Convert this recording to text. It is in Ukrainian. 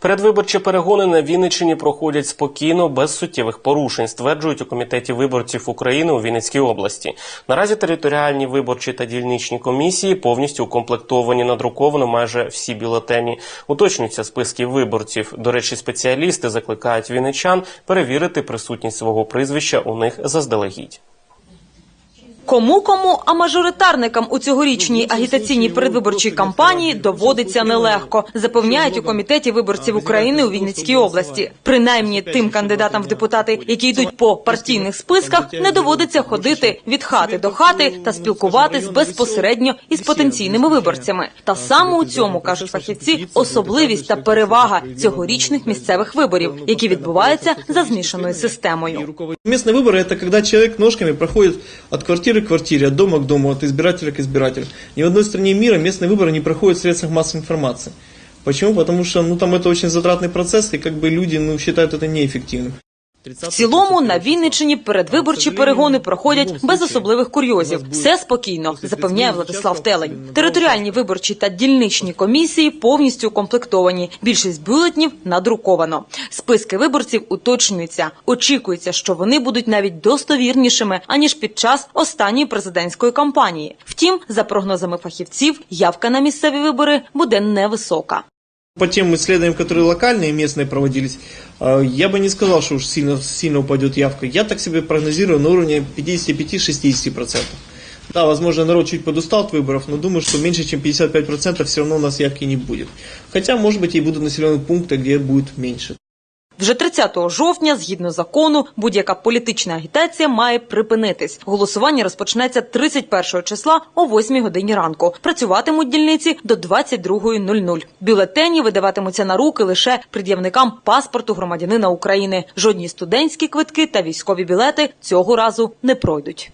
Передвиборчі перегони на Вінниччині проходять спокійно, без суттєвих порушень, стверджують у комітеті виборців України у Вінницькій області. Наразі територіальні виборчі та дільничні комісії повністю укомплектовані, надруковано майже всі бюлетені. Уточнюються списки виборців. До речі, спеціалісти закликають вінничан перевірити присутність свого прізвища у них заздалегідь. Кому кому, а мажоритарникам у цьогорічній агітаційній передвиборчій кампанії доводиться нелегко, запевняють у комітеті виборців України у Вінницькій області. Принаймні тим кандидатам в депутати, які йдуть по партійних списках, не доводиться ходити від хати до хати та спілкуватись безпосередньо із потенційними виборцями. Та саме у цьому кажуть фахівці особливість та перевага цьогорічних місцевих виборів, які відбуваються за змішаною системою. Местные выборы – это когда человек ножками проходит от квартиры к квартире, от дома к дому, от избирателя к избирателю. Ни в одной стране мира местные выборы не проходят в средствах массовой информации. Почему? Потому что ну, там это очень затратный процесс, и как бы люди ну, считают это неэффективным. В цілому на Вінниччині передвиборчі перегони проходять без особливих курйозів. Все спокійно, запевняє Владислав Телень. Територіальні виборчі та дільничні комісії повністю укомплектовані. Більшість бюлетнів надруковано. Списки виборців уточнюються. Очікується, що вони будуть навіть достовірнішими аніж під час останньої президентської кампанії. Втім, за прогнозами фахівців, явка на місцеві вибори буде невисока. По тем исследованиям, которые локальные и местные проводились, э, я бы не сказал, что уж сильно, сильно упадет явка. Я так себе прогнозирую на уровне 55-60%. Да, возможно, народ чуть подустал от выборов, но думаю, что меньше, чем 55% все равно у нас явки не будет. Хотя, может быть, и будут населенные пункты, где будет меньше. Вже 30 жовтня, згідно закону, будь-яка політична агітація має припинитись. Голосування розпочнеться 31 числа о 8 годині ранку. Працюватимуть дільниці до 22.00. Бюлетені видаватимуться на руки лише пред'явникам паспорту громадянина України. Жодні студентські квитки та військові білети цього разу не пройдуть.